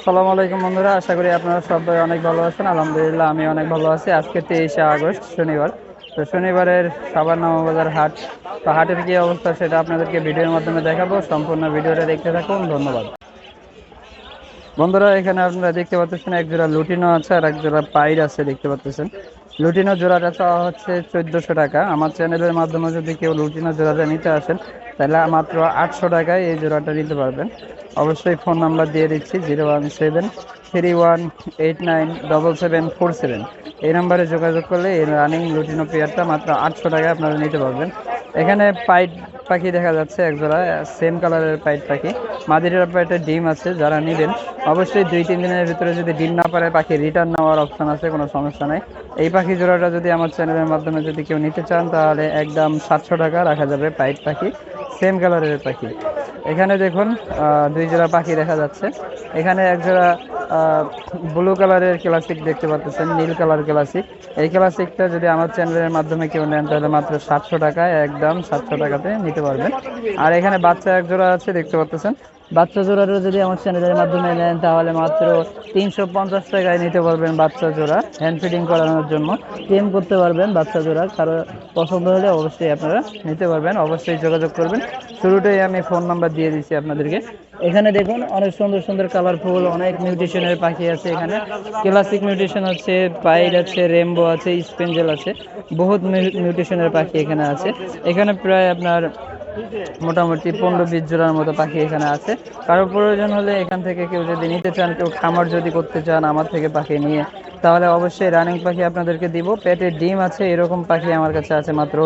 আসসালামু আলাইকুম বন্ধুরা, আশা করি আপনারা সবাই অনেক ভালো আছেন। আলহামদুলিল্লাহ, আমি অনেক ভালো আছি। আজকে তেইশে আগস্ট, শনিবার। তো শনিবারের সাবার বাজার হাট, তো হাটের কী অবস্থা সেটা আপনাদেরকে ভিডিওর মাধ্যমে দেখাবো। সম্পূর্ণ ভিডিওটা দেখতে থাকুন, ধন্যবাদ। বন্ধুরা, এখানে আপনারা দেখতে পাচ্ছেন একজোড়া লুটিনো আছে আর একজোড়া পাইর আছে, দেখতে পাচ্ছেন। লুটিনো জোড়াটা চাওয়া হচ্ছে চোদ্দশো টাকা। আমার চ্যানেলের মাধ্যমে যদি কেউ লুটিনো জোড়াটা নিতে আসেন, তাহলে মাত্র আটশো টাকায় এই জোড়াটা নিতে পারবেন। অবশ্যই ফোন নাম্বার দিয়ে দিচ্ছি, zero one seven, three one eight nine, double seven, four seven. এই নাম্বারে যোগাযোগ করলে এই রানিং লুটিনো পেয়ারটা মাত্র আটশো টাকায় আপনারা নিতে পারবেন। এখানে পাইট পাখি দেখা যাচ্ছে একজোড়া সেম কালারের পাইট পাখি। মাদিরের পাইটে ডিম আছে, যারা নেবেন, অবশ্যই দুই, তিন দিনের ভিতরে যদি ডিম না পারে, পাখি রিটার্ন নেওয়ার অপশন আছে, কোনো সমস্যা নাই। এই পাখি জোড়াটা যদি আমার চ্যানেলের মাধ্যমে যদি কেউ নিতে চান, তাহলে একদম সাতশো টাকা রাখা যাবে পাইট পাখি, সেম কালারের পাখি। এখানে দেখুন দুই জোড়া পাখি দেখা যাচ্ছে। এখানে এক জোড়া ব্লু কালারের ক্লাসিক দেখতে পাচ্ছেন নীল কালার ক্লাসিক এই ক্লাসিকটা যদি আমার চ্যানেলের মাধ্যমে কেউ নেন, তাহলে মাত্র সাতশো টাকায়, একদম সাতশো টাকাতে নিতে পারবেন। আর এখানে বাচ্চা এক জোড়া আছে, দেখতে পাচ্ছেন বাচ্চা জোড়াটা যদি আমার চ্যানেলের মাধ্যমে নেন, তাহলে মাত্র তিনশো পঞ্চাশ টাকায় নিতে পারবেন বাচ্চা জোড়া হ্যান্ড ফিডিং করানোর জন্য। টেম করতে পারবেন বাচ্চা জোড়া, কারও পছন্দ হলে অবশ্যই আপনারা নিতে পারবেন, অবশ্যই যোগাযোগ করবেন। শুরুটাই আমি ফোন নাম্বার দিয়ে দিচ্ছি আপনাদেরকে। এখানে দেখুন, অনেক সুন্দর সুন্দর কালারফুল অনেক মিউটেশনের পাখি আছে এখানে। ক্লাসিক মিউটেশন আছে পাইড আছে রেমবো আছে স্পেঞ্জেল আছে। বহুত মিউটেশনের পাখি এখানে আছে। এখানে প্রায় আপনার মোটামুটি পনেরো বিশ জোড়ার মতো পাখি এখানে আছে। কারও প্রয়োজন হলে এখান থেকে কেউ যদি নিতে চান, কেউ খামার যদি করতে চান আমার থেকে পাখি নিয়ে, তাহলে অবশ্যই রানিং পাখি আপনাদেরকে দিব। পেটে ডিম আছে, এরকম পাখি আমার কাছে আছে, মাত্র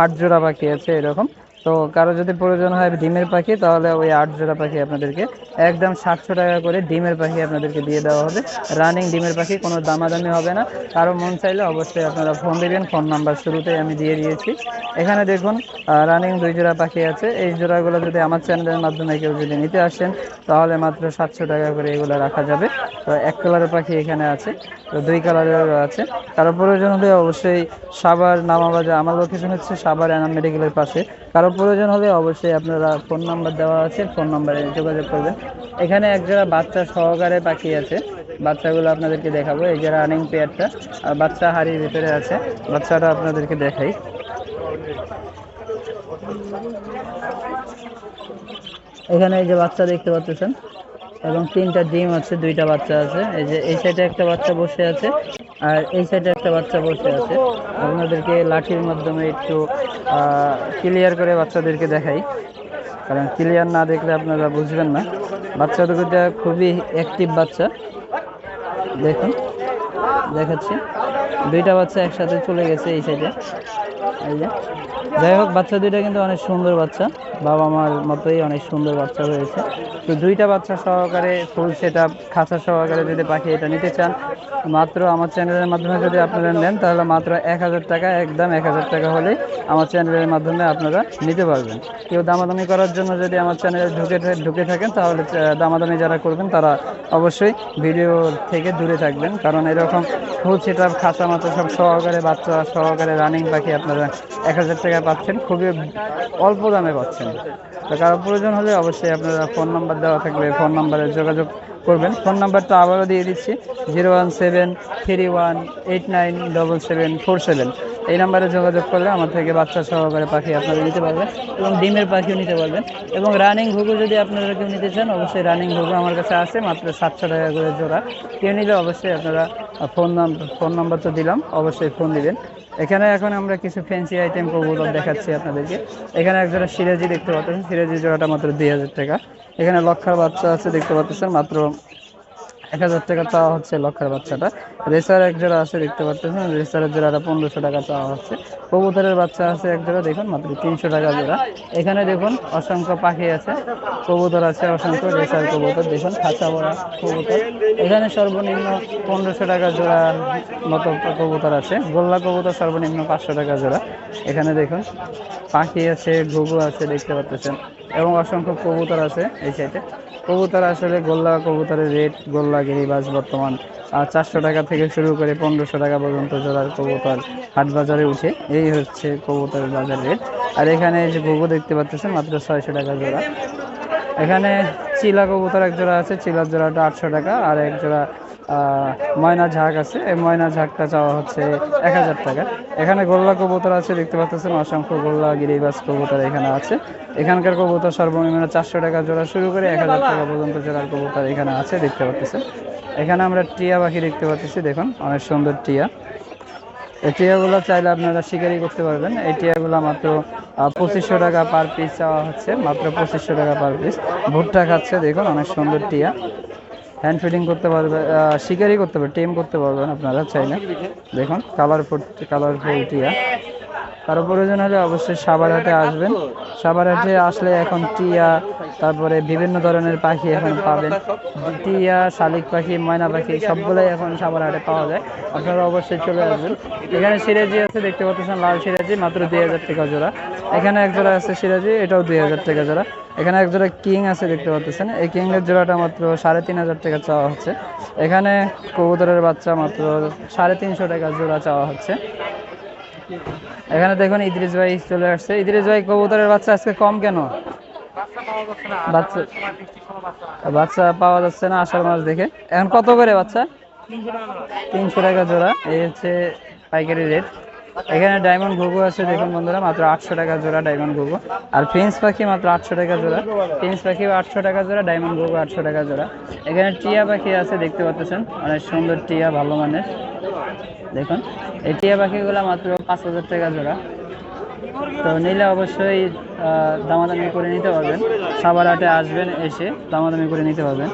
আট জোড়া পাখি আছে এরকম। তো কারও যদি প্রয়োজন হয় ডিমের পাখি, তাহলে ওই আট জোড়া পাখি আপনাদেরকে একদম সাতশো টাকা করে ডিমের পাখি আপনাদেরকে দিয়ে দেওয়া হবে। রানিং ডিমের পাখি, কোনো দামাদামি হবে না। কারও মন চাইলে অবশ্যই আপনারা ফোন দেবেন ফোন নাম্বার শুরুতে আমি দিয়ে দিয়েছি। এখানে দেখুন রানিং দুই জোড়া পাখি আছে। এই জোড়াগুলো যদি আমার চ্যানেলের মাধ্যমে কেউ যদি নিতে আসেন, তাহলে মাত্র সাতশো টাকা করে এগুলো রাখা যাবে। তো এক কালারের পাখি এখানে আছে, তো দুই কালারেরও আছে। কারও প্রয়োজন হলে অবশ্যই সাবার নামাবাজা আমার লোকেশন হচ্ছে সাবার অ্যানাম মেডিকেলের পাশে। কারও প্রয়োজন হলে অবশ্যই আপনারা ফোন নাম্বার দেওয়া আছে, ফোন নাম্বারে যোগাযোগ করবেন। এখানে এক যারা বাচ্চা সহকারে পাখি আছে। বাচ্চাগুলো আপনাদেরকে দেখাবো। এই যে রানিং পেয়ারটা আর বাচ্চা হাড়ির ভিতরে আছে। বাচ্চাটা আপনাদেরকে দেখাই। এখানে এই যে বাচ্চা দেখতে পাচ্ছেন। এবং তিনটা ডিম আছে, দুইটা বাচ্চা আছে। এই যে, এই সাইডে একটা বাচ্চা বসে আছে। আর এই সাইডে একটা বাচ্চা বসে আছে। আপনাদেরকে লাঠির মাধ্যমে একটু ক্লিয়ার করে বাচ্চাদেরকে দেখাই। কারণ ক্লিয়ার না দেখলে আপনারা বুঝবেন না। বাচ্চা খুবই অ্যাক্টিভ বাচ্চা। দেখুন, দেখাচ্ছি। দুইটা বাচ্চা একসাথে চলে গেছে এই সাইডে যাই হোক, বাচ্চা দুইটা কিন্তু অনেক সুন্দর বাচ্চা। বাবা মার মতোই অনেক সুন্দর বাচ্চা হয়েছে তো দুইটা বাচ্চা সহকারে ফুল সেট আপ খাঁচা সহকারে যদি পাখি এটা নিতে চান, মাত্র আমার চ্যানেলের মাধ্যমে যদি আপনারা নেন, তাহলে মাত্র এক হাজার টাকা, একদম এক হাজার টাকা হলেই আমার চ্যানেলের মাধ্যমে আপনারা নিতে পারবেন। কেউ দামাদামি করার জন্য যদি আমার চ্যানেলে ঢুকে ঢুকে থাকেন, তাহলে দামাদামি যারা করবেন, তারা অবশ্যই ভিডিও থেকে দূরে থাকবেন। কারণ এরকম ফুল সেট আপ খাঁচা মাথা সব সহকারে বাচ্চা, সহকারে রানিং পাখি আপনারা এক হাজার টাকা পাচ্ছেন, খুবই অল্প দামে পাচ্ছেন। তো কারও প্রয়োজন হলে অবশ্যই আপনারা ফোন নাম্বার দেওয়া থাকবে। ফোন নাম্বারে যোগাযোগ করবেন। ফোন নাম্বারটা আবারও দিয়ে দিচ্ছি, zero one seven three one eight nine double seven four seven. এই নাম্বারে যোগাযোগ করলে আমার থেকে বাচ্চা সহকারে পাখি আপনারা নিতে পারবেন এবং ডিমের পাখিও নিতে পারবেন। এবং রানিং ঘুঘু যদি আপনারা কেউ নিতে চান, অবশ্যই রানিং ঘুঘু আমার কাছে আছে, মাত্র সাতশো টাকা করে জোড়া। কেউ নিলে অবশ্যই আপনারা ফোন নাম্বার ফোন নাম্বার তো দিলাম, অবশ্যই ফোন দিবেন। এখানে এখন আমরা কিছু ফ্যান্সি আইটেম কবুতর দেখাচ্ছি আপনাদেরকে। এখানে একজোড়া সিরাজি দেখতে পাচ্ছেন। সিরাজি জোড়াটা মাত্র দুই হাজার টাকা। এখানে লক্ষার বাচ্চা আছে, দেখতে পাচ্ছেন, মাত্র এক হাজার টাকা চাওয়া হচ্ছে লক্ষার বাচ্চাটা। রেসার এক জোড়া আছে, দেখতে পাচ্ছেন, রেসারের জোড়াটা পনেরোশো টাকা চাওয়া হচ্ছে। কবুতরের বাচ্চা আছে এক জোড়া, দেখুন, মাত্র তিনশো টাকা জোড়া। এখানে দেখুন, অসংখ্য পাখি আছে, কবুতর আছে, অসংখ্য রেসার কবুতর, দেখুন, খাঁচা বড়া কবুতর। এখানে সর্বনিম্ন পনেরোশো টাকা জোড়া মতো কবুতর আছে, গোল্লা কবুতর সর্বনিম্ন পাঁচশো টাকা জোড়া। এখানে দেখুন, পাখি আছে, ঘুঘু আছে, দেখতে পাচ্ছেন। এবং অসংখ্য কবুতর আছে এই সাইডে। কবুতর আসলে গোল্লা, কবুতরের রেট গোল্লা গিরিবাজ বর্তমান চারশো টাকা থেকে শুরু করে পনেরোশো টাকা পর্যন্ত জোড়ার কবুতর হাট বাজারে উঠে, এই হচ্ছে কবুতরের বাজার রেট। আর এখানে যে ঘুঘু দেখতে পাচ্ছেন মাত্র ছয়শো টাকা জোড়া। এখানে চিলা কবুতর এক জোড়া আছে, চিলার জোড়াটা আটশো টাকা, আর এক জোড়া ময়না ঝাঁক আছে। এই ময়না ঝাঁকটা চাওয়া হচ্ছে এক হাজার টাকা। এখানে গোল্লা কবুতর আছে, দেখতে পাচ্ছেন অসংখ্য গোল্লা গিরিবাস কবুতর এখানে আছে। এখানকার কবুতর সর্বনিম্ন চারশো টাকা জোড়া শুরু করে এক হাজার টাকা পর্যন্ত জোড়ার কবুতর এখানে আছে, দেখতে পাচ্ছেন এখানে আমরা টিয়া পাখি দেখতে পাচ্ছি দেখুন, অনেক সুন্দর টিয়া। এই টিয়াগুলো চাইলে আপনারা শিকারি করতে পারবেন। এই টিয়াগুলো মাত্র পঁচিশশো টাকা পার পিস চাওয়া হচ্ছে, মাত্র পঁচিশশো টাকা পার পিস ভুট্টা খাচ্ছে, দেখুন, অনেক সুন্দর টিয়া। হ্যান্ড ফিডিং করতে পারবে শিকারই শিকারি করতে পারবে টেম করতে পারবেন আপনারা চাইলে। দেখুন কালারফুল কালারফুল টিয়া। কারও প্রয়োজন হলে অবশ্যই সাবার সাবারহাটে আসবেন। সাবারহাটে আসলে এখন টিয়া, তারপরে বিভিন্ন ধরনের পাখি এখন পাবেন। টিয়া, শালিক পাখি, ময়না পাখি, সবগুলোই এখন সাবারহাটে পাওয়া যায়। আপনারা অবশ্যই চলে আসবেন। এখানে সিরাজি আছে, দেখতে পাচ্ছেন লাল সিরাজি, মাত্র দুই হাজার টাকা জোড়া। এখানে এক জোড়া আছে সিরাজি, এটাও দুই হাজার টাকা জোড়া। এখানে এক জোড়া কিং আছে, দেখতে পাচ্ছেন। এই কিং এর জোড়াটা মাত্র সাড়ে তিন হাজার টাকা চাওয়া হচ্ছে। এখানে কবুতরের বাচ্চা মাত্র সাড়ে তিনশো টাকা জোড়া চাওয়া হচ্ছে। এখানে দেখুন ইদ্রিস ভাই চলে আসছে। ইদ্রিস ভাই কবুতরের বাচ্চা আজকে কম কেন? বাচ্চা বাচ্চা পাওয়া যাচ্ছে না আষাঢ় মাস দেখে। এখন কত করে বাচ্চা? তিনশো টাকা জোড়া। এই হচ্ছে পাইকারি রেট। এখানে ডায়মন্ড ঘুঘু আছে, দেখুন বন্ধুরা, মাত্র আটশো টাকা জোড়া ডায়মন্ড ঘুঘু। আর ফিন্স পাখি মাত্র আটশো টাকা জোড়া। ফিন্স পাখি আটশো টাকা জোড়া ডায়মন্ড ঘুঘু আটশো টাকা জোড়া। এখানে টিয়া পাখি আছে, দেখতে পাচ্ছেন, অনেক সুন্দর টিয়া, ভালো মানের। দেখুন, এই টিয়া পাখিগুলো মাত্র পাঁচ হাজার টাকা জোড়া। তো নিলে অবশ্যই দামাদামি করে নিতে পারবেন। সাবার হাটে আসবেন, এসে দামাদামি করে নিতে পারবেন।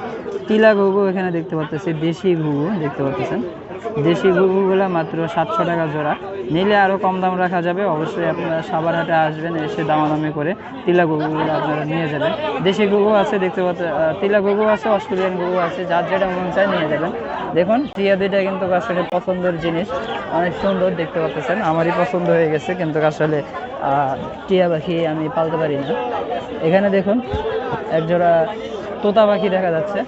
টিলা ঘুঘু এখানে দেখতে পাচ্ছি দেশি ঘুঘু দেখতে পাচ্ছেন দেশি ঘুঘুগুলো মাত্র সাতশো টাকা জোড়া। নিলে আরও কম দাম রাখা যাবে, অবশ্যই আপনারা সাবার হাটে আসবেন, এসে দামাদামি করে তিলা ঘুঘুগুলো আপনারা নিয়ে যাবেন। দেশি ঘুঘু আছে, দেখতে পাচ্ছেন তিলা ঘুঘু আছে, অস্ট্রেলিয়ান ঘুঘু আছে, যার যেটা মন চায় নিয়ে যাবেন। দেখুন, টিয়া দুইটা কিন্তু আসলে পছন্দের জিনিস, অনেক সুন্দর দেখতে পাচ্ছেন, আমারই পছন্দ হয়ে গেছে, কিন্তু আসলে টিয়া পাখি আমি পালতে পারি না। এখানে দেখুন একজোড়া তোতা পাখি দেখা যাচ্ছে।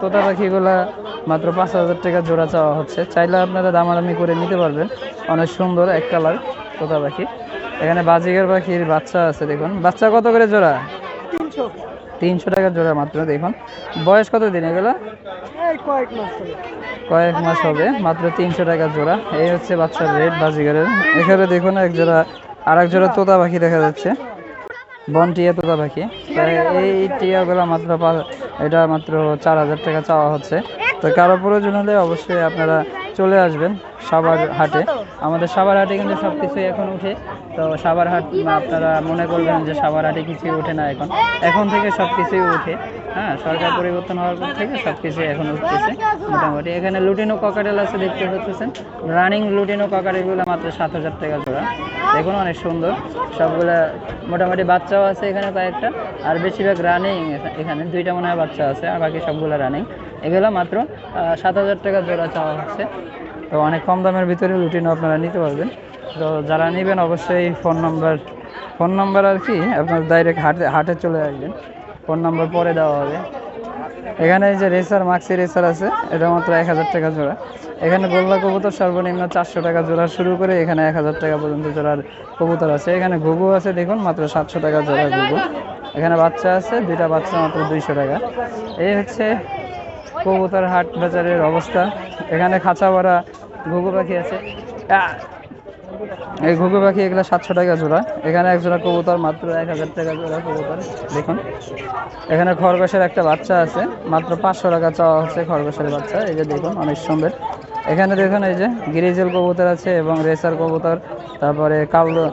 তোতা পাখিগুলা মাত্র পাঁচ হাজার টাকা জোড়া চাওয়া হচ্ছে। চাইলে আপনারা দামাদামি করে নিতে পারবেন। অনেক সুন্দর এক কালার তোতা পাখি এখানে বাজিগার পাখির বাচ্চা আছে দেখুন। বাচ্চা কত করে জোড়া? তিনশো। টাকা জোড়া মাত্র দেখুন। বয়স কত দিন এগুলো? কয়েক মাস হবে। মাত্র তিনশো টাকা জোড়া। এই হচ্ছে বাচ্চার রেট বাজিগারের। এখানে দেখুন এক জোড়া আর এক জোড়া তোতা পাখি দেখা যাচ্ছে। বন টিয়া তোতা পাখি তো এই টিয়াগুলো মাত্র এটা মাত্র চার হাজার টাকা চাওয়া হচ্ছে। তো কারও প্রয়োজন হলে অবশ্যই আপনারা চলে আসবেন সবার হাটে। আমাদের সাবার হাটে কিন্তু সব কিছুই এখন উঠে। তো সাবার হাট, আপনারা মনে করবেন যে সাবার হাটে কিছুই ওঠে না এখন। এখন থেকে সব কিছুই উঠে। হ্যাঁ সরকার পরিবর্তন হওয়ার পর থেকে সব কিছুই এখন উঠতেছে। মোটামুটি এখানে লুটিনো ককাটেল আছে, দেখতে পাচ্ছেন। রানিং লুটিনো ককাটেলগুলো মাত্র সাত হাজার টাকা জোড়া। দেখুন, অনেক সুন্দর। সবগুলা মোটামুটি বাচ্চাও আছে এখানে কয়েকটা। আর বেশিরভাগ রানিং এখানে দুইটা মনে হয় বাচ্চা আছে, আর বাকি সবগুলো রানিং। এগুলো মাত্র সাত হাজার টাকা জোড়া চাওয়া হচ্ছে। তো অনেক কম দামের ভিতরে লুটিনো আপনারা নিতে পারবেন। তো যারা নেবেন অবশ্যই ফোন নাম্বার ফোন নাম্বার আর কি আপনার ডাইরেক্ট হাটে হাটে চলে আসবেন। ফোন নাম্বার পরে দেওয়া হবে। এখানে যে রেসার, মাক্সি রেসার আছে, এটা মাত্র এক হাজার টাকা জোড়া। এখানে গোল্লা কবুতর সর্বনিম্ন চারশো টাকা জোড়া শুরু করে এখানে এক হাজার টাকা পর্যন্ত জোড়ার কবুতর আছে। এখানে ঘুঘু আছে, দেখুন, মাত্র সাতশো টাকা জোড়া ঘুঘু। এখানে বাচ্চা আছে, দুইটা বাচ্চা মাত্র দুইশো টাকা। এই হচ্ছে কবুতর হাট বাজারের অবস্থা। এখানে খাঁচা ভরা ঘুঘু পাখি আছে। এই ঘুঘু পাখি এগুলো সাতশো টাকা জোড়া। এখানে এক জোড়া কবুতর, মাত্র এক হাজার টাকা জোড়া কবুতর। দেখুন, এখানে খরগোশের একটা বাচ্চা আছে, মাত্র পাঁচশো টাকা চাওয়া হচ্ছে খরগোশের বাচ্চা। এই যে দেখুন অনেক সুন্দর এখানে দেখুন এই যে গিরিজেল কবুতর আছে এবং রেসার কবুতর, তারপরে কালো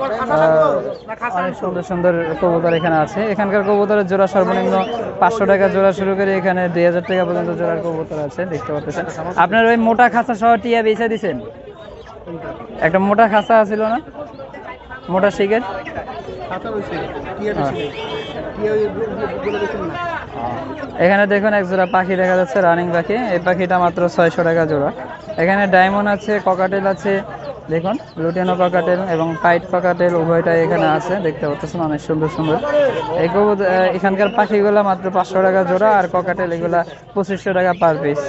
অনেক সুন্দর সুন্দর কবুতর এখানে আছে। এখানকার কবুতরের জোড়া সর্বনিম্ন পাঁচশো টাকা জোড়া শুরু করে এখানে দুই হাজার টাকা পর্যন্ত জোড়ার কবুতর আছে, দেখতে পাচ্ছেন। আপনার ওই মোটা খাঁচা সহ টিয়া বেছে দিছেন? একটা মোটা খাঁচা ছিল না? মোটা শিখের? এখানে দেখুন এক জোড়া পাখি দেখা যাচ্ছে রানিং পাখি। এই পাখিটা মাত্র ছয়শো টাকা জোড়া। এখানে ডায়মন্ড আছে ককাটেল আছে দেখুন, লুটিনো ককাটেল এবং পাইট ককাটেল উভয়টাই এখানে আছে, দেখতে পাচ্ছেন অনেক সুন্দর সুন্দর। কবুত- এখানকার পাখিগুলা মাত্র পাঁচশো টাকা জোড়া আর ককাটেল এগুলা পঁচিশশো টাকা পার পিস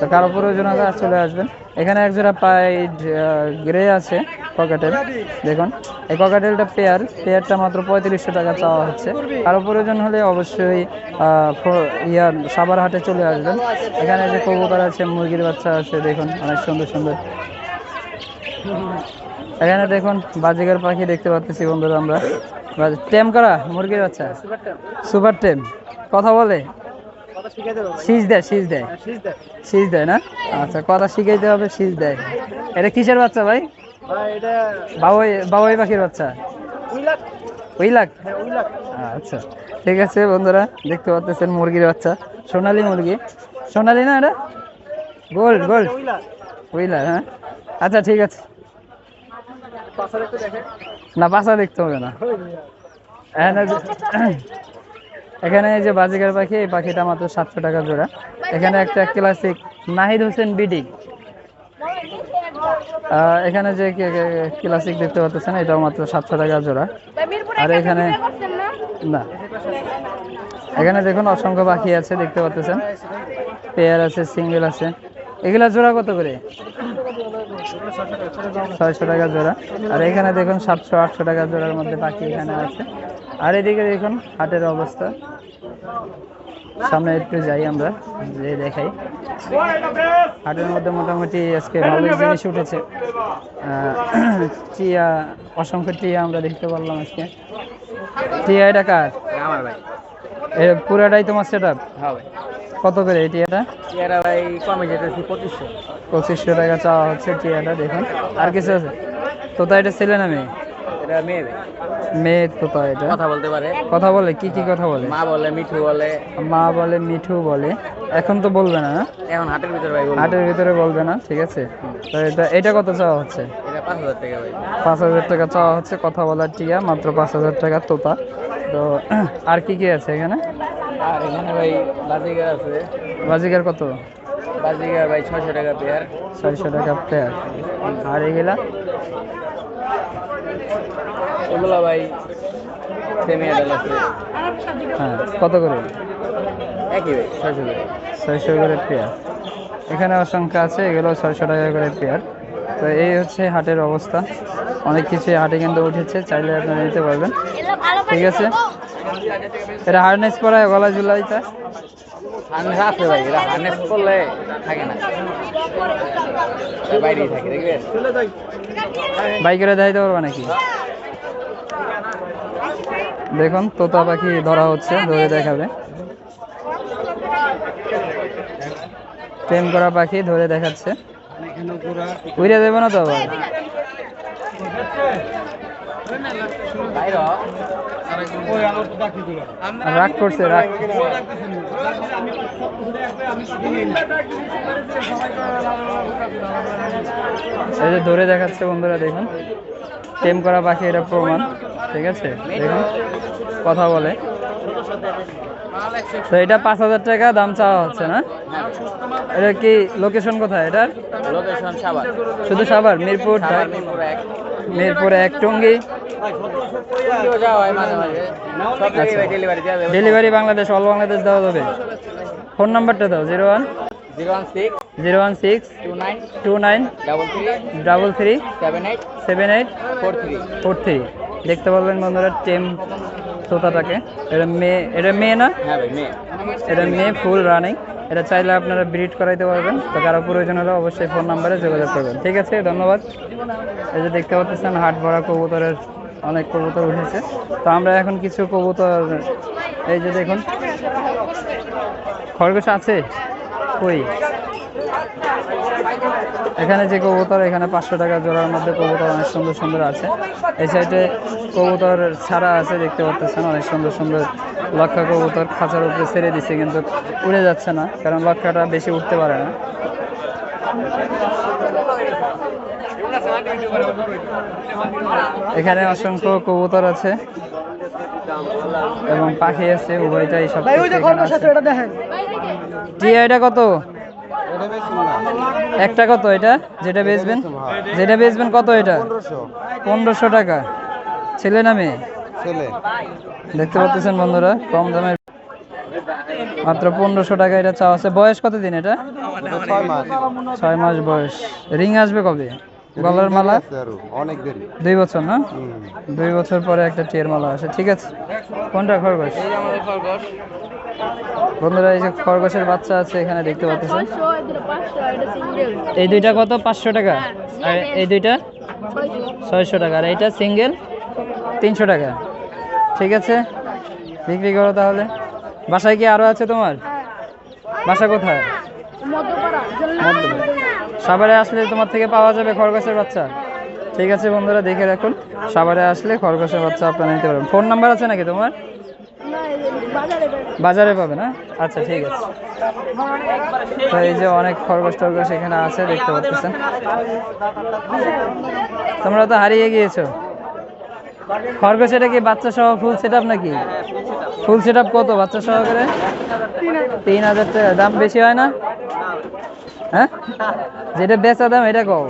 তো কারও প্রয়োজন চলে আসবেন। এখানে এক জোড়া পাইড গ্রে আছে ককাটেল। দেখুন, এই ককাটেলটা পেয়ার পেয়ারটা মাত্র পঁয়ত্রিশশো টাকা চাওয়া হচ্ছে। কারও প্রয়োজন হলে অবশ্যই ইয়ার সাবার হাটে চলে আসবেন। এখানে যে কবুতর আছে, মুরগির বাচ্চা আছে, দেখুন, অনেক সুন্দর সুন্দর। এখানে দেখুন বাজিগার পাখি দেখতে পাচ্ছি বন্ধুরা আমরা। টেম করা? মুরগির বাচ্চা। সুপার টেম। কথা বলে। শীষ দেয় শীষ দেয়। শীষ দেয় না? আচ্ছা কথা শিখাইতে হবে, শীষ দেয়। এটা কিসের বাচ্চা ভাই? বাবুই বাবুই পাখির বাচ্চা। ওই লাখ আচ্ছা ঠিক আছে বন্ধুরা, দেখতে পাচ্ছেন মুরগির বাচ্চা। সোনালী মুরগি। সোনালী না এটা? Gold gold. উইলার হ্যাঁ? আচ্ছা ঠিক আছে। না, পাশা দেখতে হবে না। এখানে যে- এখানে যে বাজিকার পাখি, এই পাখিটা মাত্র সাতশো টাকা জোড়া। এখানে একটা ক্লাসিক নাহিদ হোসেন বিডি। এখানে যে ক্লাসিক দেখতে পাচ্ছেন, এটাও মাত্র সাতশো টাকা জোড়া। আর এখানে না। এখানে দেখুন, অসংখ্য পাখি আছে, দেখতে পাচ্ছেন। পেয়ার আছে, সিঙ্গেল আছে। এগুলা জোড়া কত করে? ছয়শো টাকা জোড়া। আর এখানে দেখুন সাতশো আটশো টাকা জোড়ার মধ্যে পাখি এখানে আছে। আর এদিকে দেখুন হাটের অবস্থা। সামনে একটু যাই আমরা যে দেখাই। হাটের মধ্যে মোটামুটি আজকে ভালো জিনিস উঠেছে। টিয়া অসংখ্য টিয়া আমরা দেখতে পারলাম আজকে। টিয়া এটা কার? আমার ভাই। পুরাটাই তোমার সেট হ্যাঁ ভাই। কত করে এই টিয়াটা? এরা ভাই কমে যেতেছি পঁচিশশো। পঁচিশশো টাকা চাওয়া হচ্ছে টিয়াটা দেখুন। আর কিছু আছে? তোতা এটা ছেলে না মেয়ে? এটা মেয়ে মেয়ে তোতা এটা। কথা বলতে পারে। কথা বলে? কি কি কথা বলে? মা বলে মিঠু বলে। মা বলে মিঠু বলে। এখন তো বলবে না না? এখন হাটের ভিতর ভাই হাটের ভিতরে বলবে না ঠিক আছে? তো এটা এটা কত চাওয়া হচ্ছে? এটা পাঁচ হাজার টাকা ভাই। পাঁচ হাজার টাকা চাওয়া হচ্ছে কথা বলার টিয়া মাত্র পাঁচ হাজার টাকা তোতা। তো আর কি কি আছে এখানে? আর এখানে ভাই বাজিগার আছে। বাজিকার কত? বাজিগার ভাই ছয়শো টাকা পেয়ার ছয়শো টাকা পেয়ার আর এগুলা? ওগুলো ভাই সেমি আডাল আছে। হ্যাঁ কত করে? একই ভাই। ছয়শো করে। ছয়শো করে পেয়ার এখানে অসংখ্য আছে এগুলো ছয়শো টাকা করে পেয়ার তো এই হচ্ছে হাটের অবস্থা। অনেক কিছু হাটে কিন্তু উঠেছে চাইলে আপনারা নিতে পারবেন। ঠিক আছে? এটা হার্নেস পরায় গলা জুলাইটা হার্নেস আছে ভাই এরা হার্নেস করলে থাকে না। বাইরেই থাকে দেখবেন? বাইকেরে দেখাইতে পারবা নাকি? দেখুন তোতা পাখি ধরা হচ্ছে ধরে দেখাবে। প্রেম করা পাখি ধরে দেখাচ্ছে। উড়ে দেবে না তো আবার? রাগ করছে রাগ এই যে ধরে দেখাচ্ছে বন্ধুরা দেখুন। প্রেম করা পাখি এটা প্রমাণ। ঠিক আছে? দেখুন কথা বলে। তো এটা পাঁচ হাজার টাকা দাম চাওয়া হচ্ছে না? এটা কি লোকেশন কোথায়? এটার? লোকেশন শুধু সাভার মিরপুর সাবার মিরপুর এক। মিরপুর এক টঙ্গি। ভাই ডেলিভারি বাংলাদেশ অল বাংলাদেশ দেওয়া যাবে। ফোন নাম্বারটা দাও zero one. Zero one six. Zero one six. Two nine. Two nine. Double three. Seven eight. Four three. দেখতে পারবেন বন্ধুরা টেম তোতাটাকে এটা মেয়ে এটা মেয়ে না? হ্যাঁ এটা মেয়ে ফুল রানিং। এটা চাইলে আপনারা ব্রিড করাইতে পারবেন। তো কারও প্রয়োজন হলে অবশ্যই ফোন নাম্বারে যোগাযোগ করবেন। ঠিক আছে, ধন্যবাদ। এই যে দেখতে পাচ্ছেন, হাট ভরা কবুতরের অনেক কবুতর উঠেছে। তো আমরা এখন কিছু কবুতর, এই যে দেখুন। খরগোশ আছে? কই? এখানে যে কবুতর, এখানে পাঁচশো টাকা জোড়ার মধ্যে কবুতর অনেক সুন্দর সুন্দর আছে। এই সাইডে কবুতর ছাড়া আছে, দেখতে পাচ্ছেন, অনেক সুন্দর সুন্দর লক্ষা কবুতর খাঁচার উপরে ছেড়ে দিছে কিন্তু উড়ে যাচ্ছে না কারণ লক্ষাটা বেশি উঠতে পারে না। এখানে অসংখ্য কবুতর আছে এবং পাখি আছে উভয়টাই সব টিয়া এটা কত? একটা কত এটা? যেটা বেচবেন? যেটা বেচবেন কত এটা? পনেরোশো টাকা। ছেলে না মেয়ে? ছেলে। দেখতে পাচ্ছেন বন্ধুরা কম দামে মাত্র পনেরোশো টাকা এটা চাওয়া আছে। বয়স কত দিন এটা? ছয় মাস। ছয় মাস বয়স। রিং আসবে কবে? গলার মালা? অনেক দেরি। দুই বছর না? দুই বছর পরে একটা টিয়ের মালা আসে। ঠিক আছে। কোনটা? খরগোশ। এই যে আমাদের খরগোশ। বন্ধুরা এই যে খরগোশের বাচ্চা আছে এখানে দেখতে পাচ্ছেন। এই দুইটা কত? পাঁচশো টাকা? আর এই দুইটা? ছয়শো। ছয়শো টাকা। আর এইটা সিঙ্গেল তিনশো টাকা। ঠিক আছে? বিক্রি করো তাহলে। বাসায় কি আরও আছে তোমার? বাসা কোথায়? সাভারে আসলে তোমার থেকে পাওয়া যাবে খরগোশের বাচ্চা। ঠিক আছে বন্ধুরা দেখে রাখুন। সাভারে আসলে খরগোশের বাচ্চা আপনারা নিতে পারবেন। ফোন নাম্বার আছে নাকি তোমার? বাজারে পাবে না? আচ্ছা ঠিক আছে। তো এই যে অনেক খরগোশ টরগোশ এখানে আছে দেখতে পাচ্ছেন। তোমরা তো হারিয়ে গিয়েছো। খরগোশ এটা কি বাচ্চা সহ ফুল সেট নাকি? ফুল সেট কত বাচ্চা সহকারে? তিন হাজার টাকা। দাম বেশি হয় না। হ্যাঁ? যেটা বেচা দাম এটা কও।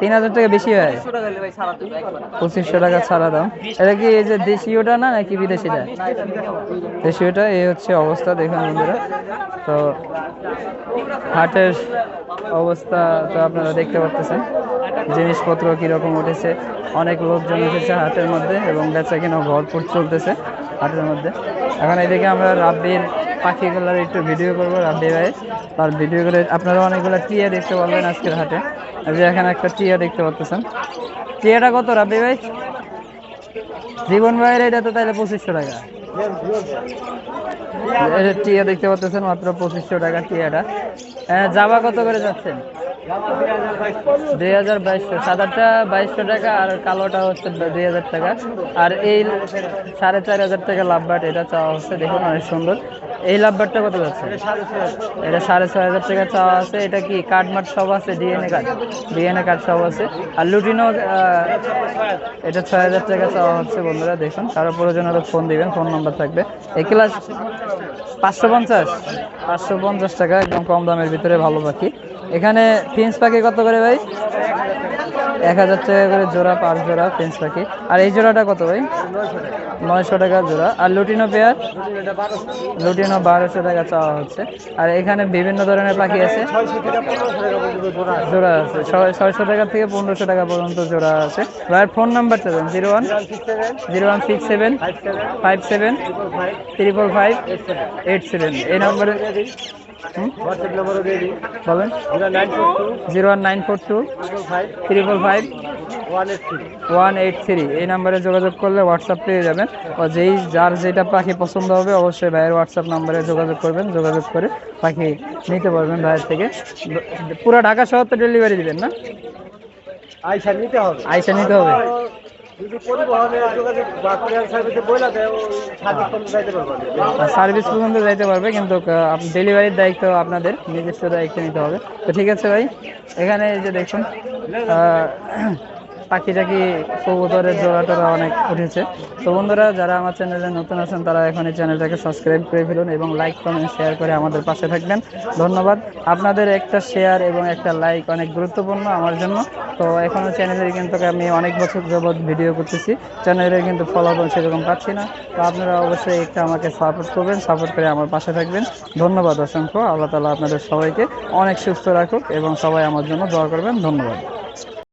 তিন হাজার টাকা বেশি হয়। পঁচিশশো টাকা ছাড়া দাম এটা কি এই যে দেশীয়টা না নাকি বিদেশিটা? দেশীয়টা, এই হচ্ছে অবস্থা, দেখুন বন্ধুরা। তো হাটের অবস্থা তো আপনারা দেখতে পাচ্ছেন জিনিসপত্র কীরকম উঠেছে, অনেক লোকজন এসেছে হাটের মধ্যে এবং বেচা কিনা ভরপুর চলতেছে হাটের মধ্যে। এখন এদিকে আমরা রাব্বির পাখিগুলোর একটু ভিডিও করব, রাব্বি ভাই। ভিডিও করে আপনারা অনেকগুলো টিয়া দেখতে পারবেন আজকের হাটে। আপনি এখানে একটা টিয়া দেখতে পাচ্ছেন টিয়াটা কত, রাব্বি ভাই? জীবন ভাইয়ের এটা তো তাহলে পঁচিশশো টাকা। টিয়া দেখতে পাচ্ছেন মাত্র পঁচিশশো টাকা টিয়াটা। হ্যাঁ যাওয়া কত করে যাচ্ছেন? দুই হাজার বাইশশো সাদাটা বাইশশো টাকা আর কালোটা হচ্ছে দুই হাজার টাকা। আর এই সাড়ে চার হাজার টাকা এটা চাওয়া হচ্ছে, দেখুন অনেক সুন্দর। এই যাচ্ছে? এটা সাড়ে হাজার টাকা চাওয়া আছে। এটা কি সব আছে? কার্ড ডিএনএ সব আছে। আর এটা ছয় হাজার টাকা চাওয়া হচ্ছে বন্ধুরা, দেখুন। কারও প্রয়োজন হলে ফোন দিবেন, ফোন নাম্বার থাকবে। এই ক্লাস পাঁচশো পঞ্চাশ পাঁচশো পঞ্চাশ টাকা, একদম কম দামের ভিতরে, ভালো পাখি। এখানে ফিন্স পাখি কত করে ভাই? এক হাজার টাকা করে জোড়া, পাঁচ জোড়া ফিন্স পাখি। আর এই জোড়াটা কত ভাই? নয়শো টাকা জোড়া। আর লুটিনো পেয়ার? লুটিনো বারোশো টাকা চাওয়া হচ্ছে। আর এখানে বিভিন্ন ধরনের পাখি আছে। জোড়া আছে। ছয়শো টাকা থেকে পনেরোশো টাকা পর্যন্ত জোড়া আছে। ভাইয়ের ফোন নাম্বারটা দেন। Zero one zero one six seven five seven triple five eight seven. এই নম্বরে? বলেন। Zero one nine four two triple five one eight three. এই নাম্বারে যোগাযোগ করলে হোয়াটসঅ্যাপ পেয়ে যাবেন। ও যেই যার যেটা পাখি পছন্দ হবে অবশ্যই ভাইয়ের হোয়াটসঅ্যাপ নাম্বারে যোগাযোগ করবেন। যোগাযোগ করে পাখি নিতে পারবেন ভাইয়ের থেকে। পুরো ঢাকা শহর তো ডেলিভারি দিবেন না? আইসা নিতে হবে। আইসা নিতে হবে। সার্ভিসে পর্যন্ত যাইতে পারবে কিন্তু ডেলিভারির দায়িত্ব আপনাদের, নিজস্ব দায়িত্ব নিতে হবে। তো ঠিক আছে ভাই, এখানে যে দেখুন পাখি টাকি কবুতরের জোড়া টোড়া অনেক উঠেছে। তো বন্ধুরা, যারা আমার চ্যানেলে নতুন আছেন, তারা এখন এই চ্যানেলটাকে সাবস্ক্রাইব করে ফেলুন এবং লাইক, কমেন্ট শেয়ার করে আমাদের পাশে থাকবেন। ধন্যবাদ। আপনাদের একটা শেয়ার এবং একটা লাইক অনেক গুরুত্বপূর্ণ আমার জন্য। তো এখনও চ্যানেলের কিন্তু আমি অনেক বছর যাবৎ ভিডিও করতেছি। চ্যানেলের কিন্তু ফলাফল সেরকম পাচ্ছি না। তো আপনারা অবশ্যই একটা আমাকে সাপোর্ট করবেন সাপোর্ট করে আমার পাশে থাকবেন। ধন্যবাদ অসংখ্য। আল্লাহ তালা আপনাদের সবাইকে অনেক সুস্থ রাখুক এবং সবাই আমার জন্য দোয়া করবেন। ধন্যবাদ।